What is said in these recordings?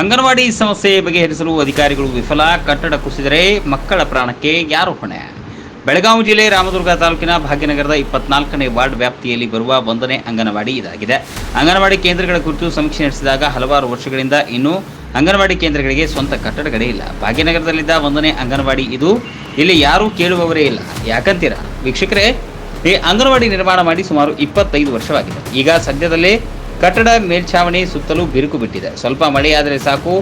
ಅಂಗನವಾಡಿ ಸಮಸ್ಯೆ ಬಗೆಹರಿಸಲು ಅಧಿಕಾರಿಗಳು ವಿಫಲ, ಕಟ್ಟಡ ಕುಸಿದರೆ ಮಕ್ಕಳ ಪ್ರಾಣಕ್ಕೆ ಯಾರು ಹೊಣೆ ಬೆಳಗಾವಿ ಜಿಲ್ಲೆ ರಾಮದುರ್ಗ ತಾಲೂಕಿನ ಭಾಗ್ಯನಗರದ ಇಪ್ಪತ್ನಾಲ್ಕನೇ ವಾರ್ಡ್ ವ್ಯಾಪ್ತಿಯಲ್ಲಿ ಬರುವ ಒಂದನೇ ಅಂಗನವಾಡಿ ಇದಾಗಿದೆ. ಅಂಗನವಾಡಿ ಕೇಂದ್ರಗಳ ಕುರಿತು ಸಮೀಕ್ಷೆ ನಡೆಸಿದಾಗ ಹಲವಾರು ವರ್ಷಗಳಿಂದ ಇನ್ನೂ ಅಂಗನವಾಡಿ ಕೇಂದ್ರಗಳಿಗೆ ಸ್ವಂತ ಕಟ್ಟಡಗಳೇ ಇಲ್ಲ. ಭಾಗ್ಯನಗರದಲ್ಲಿದ್ದ ಒಂದನೇ ಅಂಗನವಾಡಿ ಇದು ಇಲ್ಲಿ ಯಾರೂ ಕೇಳುವವರೇ ಇಲ್ಲ. ಯಾಕಂತೀರಾ? ವೀಕ್ಷಕರೇ, ಈ ಅಂಗನವಾಡಿ ನಿರ್ಮಾಣ ಮಾಡಿ ಸುಮಾರು ಇಪ್ಪತ್ತೈದು ವರ್ಷವಾಗಿದೆ. ಈಗ ಸದ್ಯದಲ್ಲೇ ಕಟ್ಟಡ ಮೇಲ್ಛಾವಣಿ ಸುತ್ತಲೂ ಬಿರುಕು ಬಿಟ್ಟಿದೆ. ಸ್ವಲ್ಪ ಮಳೆಯಾದರೆ ಸಾಕು.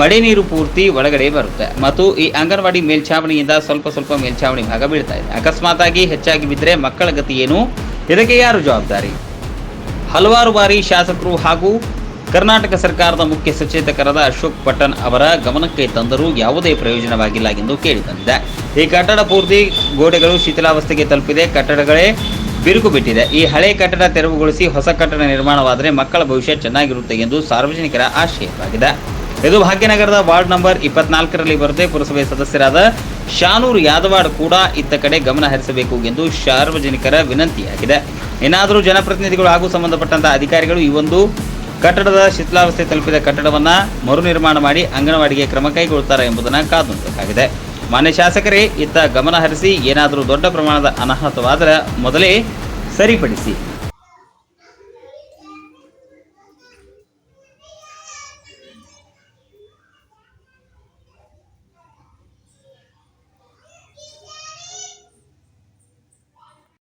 ಮಳೆ ನೀರು ಪೂರ್ತಿ ಒಳಗಡೆ ಬರುತ್ತೆ. ಮತ್ತು ಈ ಅಂಗನವಾಡಿ ಮೇಲ್ಛಾವಣಿಯಿಂದ ಸ್ವಲ್ಪ ಸ್ವಲ್ಪ ಮೇಲ್ಛಾವಣಿ ಭಾಗ ಬೀಳ್ತಾ ಇದೆ. ಅಕಸ್ಮಾತಾಗಿ ಹೆಚ್ಚಾಗಿ ಬಿದ್ದರೆ ಮಕ್ಕಳ ಗತಿ ಏನು? ಇದಕ್ಕೆ ಯಾರು ಜವಾಬ್ದಾರಿ? ಹಲವಾರು ಬಾರಿ ಶಾಸಕರು ಹಾಗೂ ಕರ್ನಾಟಕ ಸರ್ಕಾರದ ಮುಖ್ಯ ಸಚೇತಕರಾದ ಅಶೋಕ್ ಪಟ್ಟಣ್ ಅವರ ಗಮನಕ್ಕೆ ತಂದರೂ ಯಾವುದೇ ಪ್ರಯೋಜನವಾಗಿಲ್ಲ ಎಂದು ಕೇಳಿಬಂದಿದೆ ಈ ಕಟ್ಟಡ ಪೂರ್ತಿ ಗೋಡೆಗಳು ಶಿಥಿಲಾವಸ್ಥೆಗೆ ತಲುಪಿದೆ. ಕಟ್ಟಡಗಳೇ ಬಿರುಕು ಬಿಟ್ಟಿದೆ. ಈ ಹಳೆ ಕಟ್ಟಡ ತೆರವುಗೊಳಿಸಿ ಹೊಸ ಕಟ್ಟಡ ನಿರ್ಮಾಣವಾದರೆ ಮಕ್ಕಳ ಭವಿಷ್ಯ ಚೆನ್ನಾಗಿರುತ್ತೆ ಎಂದು ಸಾರ್ವಜನಿಕರ ಆಶಯವಾಗಿದೆ. ಇದು ಭಾಗ್ಯನಗರದ ವಾರ್ಡ್ ನಂಬರ್ ಇಪ್ಪತ್ನಾಲ್ಕರಲ್ಲಿ ಬರುತ್ತೆ. ಪುರಸಭೆ ಸದಸ್ಯರಾದ ಶಾನೂರು ಯಾದವಾಡ್ ಕೂಡ ಇತ್ತ ಕಡೆ ಗಮನ ಹರಿಸಬೇಕು ಎಂದು ಸಾರ್ವಜನಿಕರ ವಿನಂತಿಯಾಗಿದೆ. ಏನಾದರೂ ಜನಪ್ರತಿನಿಧಿಗಳು ಹಾಗೂ ಸಂಬಂಧಪಟ್ಟಂತಹ ಅಧಿಕಾರಿಗಳು ಈ ಒಂದು ಕಟ್ಟಡದ ಶಿಥಿಲಾವಸ್ಥೆ ತಲುಪಿದ ಕಟ್ಟಡವನ್ನು ಮರು ನಿರ್ಮಾಣ ಮಾಡಿ ಅಂಗನವಾಡಿಗೆ ಕ್ರಮ ಕೈಗೊಳ್ಳುತ್ತಾರೆ ಎಂಬುದನ್ನು ಕಾದು ಮಾನ್ಯ ಶಾಸಕರೇ ಇತ್ತ ಗಮನ ಹರಿಸಿ ಏನಾದರೂ ದೊಡ್ಡ ಪ್ರಮಾಣದ ಅನಾಹುತವಾದರೆ ಮೊದಲೇ ಸರಿಪಡಿಸಿ.